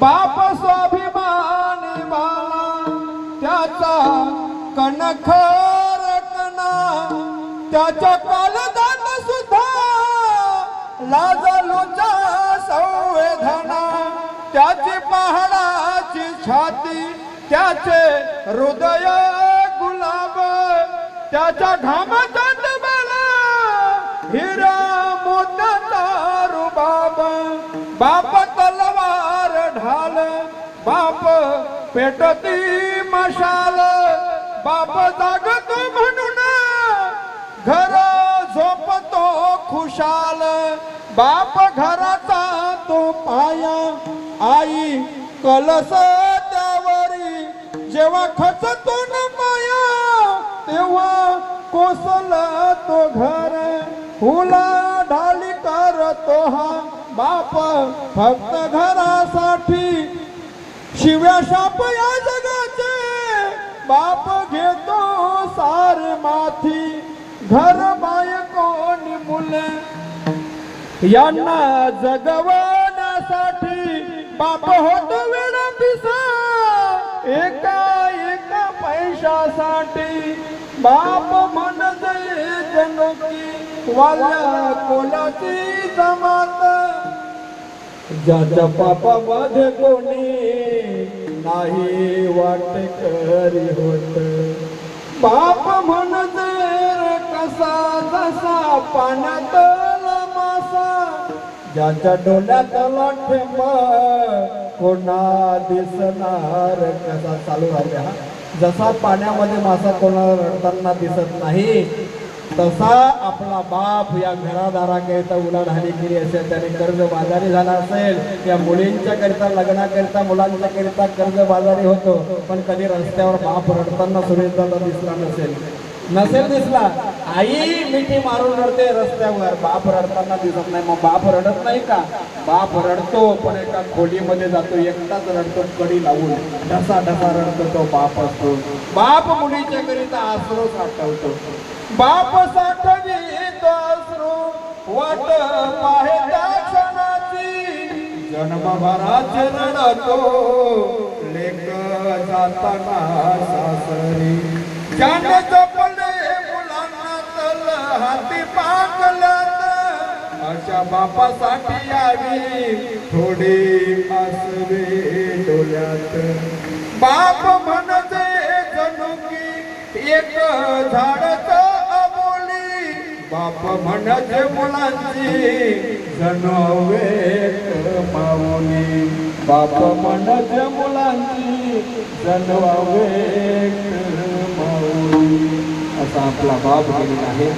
बाप स्वाभिमानी वाला त्याचा कणखर कणा त्याच्या कालदान सुद्धा लाजलूचा संवेदना त्याची पहाडाची छाती त्याचे हृदय गुलाब त्याच्या घामाचा डबला हिरा मोत्याचा रुबाब बाप पेटती मशाल. बाप जागतो म्हणून घर झोपतो खुशाल. बाप घराचा तो पाया. आई कलस त्यावरी. जेव्हा खचतो न माया तेव्हा कोसल तो घर. फुला ढाली करतो हा. बाप फक्त घरासाठी शिव्या शाप या जगाचे. बाप घेतो सार माथी. घर बायकोनी मुले. यांना जगवण्यासाठी बाप होतो वेळा पिसा एका एका पैशासाठी बाप म्हणजे जनकी वाल्या कोणाची जमात. ज्याच्या पापामध्ये कोणी नाही वाट करी होत. बाप म्हणजे कसा जसा पाण्यात मासा ज्याच्या डोळ्यात ठेंब कोणा दिसणार कसा? चालू राहते हा. जसा पाण्यामध्ये मासा कोणाला रडताना दिसत नाही तसा आपला बाप या घरादाराकरिता उलाढाली केली असेल त्याने कर्ज बाजारी झाला असेल या मुलींच्या करिता लग्नाकरिता मुलांच्या करिता कर्ज बाजारी होतो पण कधी रस्त्यावर बाप रडताना सुरेशला दिसला नसेल. नसेल दिसला. आई मिठी मारून रडते रस्त्यावर. बाप रडताना दिसत नाही. मग बाप रडत नाही का? बाप रडतो पण एका खोलीमध्ये जातो एकटाच रडतो कडी लावून. ढसा ढसा रडतो तो बाप असतो. बाप मुलीच्या करिता आसरो साठवतो बाप साठवीत अश्रू वाट पाहे त्या क्षणाची. जन्मभराचे रडतो लेख जाताना सासरी. ज्याने जपले मुलांना तल हाती पाकल्यात अशा बापासाठी यावी थोडी आसवे डोल्यात बाप म्हणते जणू की एक झाड बाप मुलांची जनवे माऊली बाप म्हणते मुलांची जनवे माऊली असा आपला बाप गेलेला आहे.